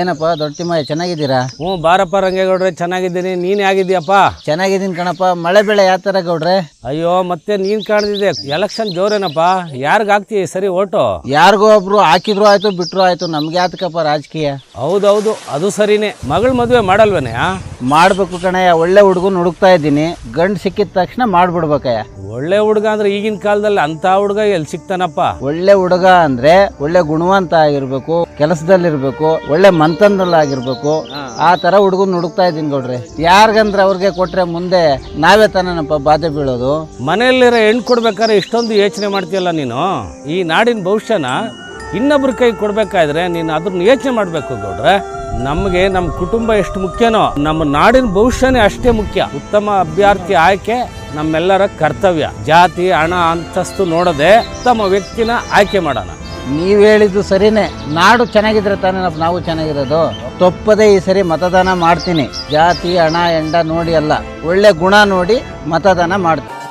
ಏನಪ್ಪ ದೊಡ್ಡ ತಿಮ್ಮ ಚೆನ್ನಾಗಿದ್ದೀರಾ? ಹ್ಞೂ ಬಾರಪ್ಪ ರಂಗೇಗೌಡ್ರೆ ಚೆನ್ನಾಗಿದ್ದೀನಿ. ನೀನು ಹೇಗಿದ್ದೀಯಪ್ಪ? ಚೆನ್ನಾಗಿದ್ದೀನಿ ಕಣಪ್ಪ ಮಳೆ ಬೆಳೆ ಯಾವ ಥರ ಗೌಡ್ರೆ? ಅಯ್ಯೋ ಮತ್ತೆ ನೀನು ಕಾಣ್ದಿದೆ ಎಲೆಕ್ಷನ್ ಜೋರೇನಪ್ಪ. ಯಾರಿಗೆ ಹಾಕ್ತೀಯ ಸರಿ ಓಟು? ಯಾರಿಗೋ ಒಬ್ರು ಹಾಕಿದ್ರು ಆಯ್ತು ಬಿಟ್ರು ಆಯ್ತು ನಮ್ಗೆ ಯಾತಕಪ್ಪ ರಾಜಕೀಯ? ಹೌದೌದು ಅದು ಸರಿನೇ. ಮಗಳ ಮದುವೆ ಮಾಡಲ್ವೇನೆ ಆ? ಮಾಡ್ಬೇಕು ಕಣಯ್ಯ ಒಳ್ಳೆ ಹುಡುಗನ್ ಹುಡುಕ್ತಾ ಇದ್ದೀನಿ. ಗಂಡು ಸಿಕ್ಕಿದ ತಕ್ಷಣ ಮಾಡ್ಬಿಡ್ಬೇಕಯ್ಯ ಒಳ್ಳೆ ಹುಡುಗ ಅಂದ್ರೆ ಈಗಿನ ಕಾಲದಲ್ಲಿ ಅಂತ ಹುಡುಗ ಎಲ್ಲಿ ಸಿಕ್ತಾನಪ್ಪ ಒಳ್ಳೆ ಹುಡುಗ ಅಂದ್ರೆ ಒಳ್ಳೆ ಗುಣವಂತ ಆಗಿರ್ಬೇಕು ಕೆಲಸದಲ್ಲಿರ್ಬೇಕು ಒಳ್ಳೆ ಮಂತನದಲ್ಲಾಗಿರ್ಬೇಕು ಆ ತರ ಹುಡುಗನ್ ಹುಡುಕ್ತಾ ಇದ್ದೀನಿ ಗೌಡ್ರೆ. ಯಾರಿಗಂದ್ರೆ ಅವ್ರಿಗೆ ಕೊಟ್ರೆ ಮುಂದೆ ನಾವೇ ತಾನೇನಪ್ಪ ಬಾಧೆ ಬೀಳೋದು. ಮನೆಯಲ್ಲಿರೋ ಹೆಣ್ಣು ಕೊಡ್ಬೇಕಾದ್ರೆ ಇಷ್ಟೊಂದು ಯೋಚನೆ ಮಾಡ್ತೀಯಲ್ಲ ನೀನು? ಈ ನಾಡಿನ ಭವಿಷ್ಯನ ಇನ್ನೊಬ್ರ ಕೈ ಕೊಡ್ಬೇಕಾದ್ರೆ ನೀನು ಅದನ್ನ ಯೋಚನೆ ಮಾಡಬೇಕು ಗೌಡ್ರೆ. ನಮಗೆ ನಮ್ಮ ಕುಟುಂಬ ಎಷ್ಟು ಮುಖ್ಯನೋ ನಮ್ಮ ನಾಡಿನ ಭವಿಷ್ಯನೇ ಅಷ್ಟೇ ಮುಖ್ಯ. ಉತ್ತಮ ಅಭ್ಯರ್ಥಿ ಆಯ್ಕೆ ನಮ್ಮೆಲ್ಲರ ಕರ್ತವ್ಯ. ಜಾತಿ, ಹಣ, ಅಂತಸ್ತು ನೋಡದೆ ಉತ್ತಮ ವ್ಯಕ್ತಿನ ಆಯ್ಕೆ ಮಾಡೋಣ. ನೀವು ಹೇಳಿದ್ದು ಸರಿನೇ. ನಾಡು ಚೆನ್ನಾಗಿದ್ರೆ ತಾನೇ ನಾವು ಚೆನ್ನಾಗಿರೋದು. ತಪ್ಪದೇ ಈ ಸರಿ ಮತದಾನ ಮಾಡ್ತೀನಿ. ಜಾತಿ, ಹಣ ಎಂಡ ನೋಡಿ ಅಲ್ಲ. ಒಳ್ಳೆ ಗುಣ ನೋಡಿ ಮತದಾನ ಮಾಡ್ತೀನಿ.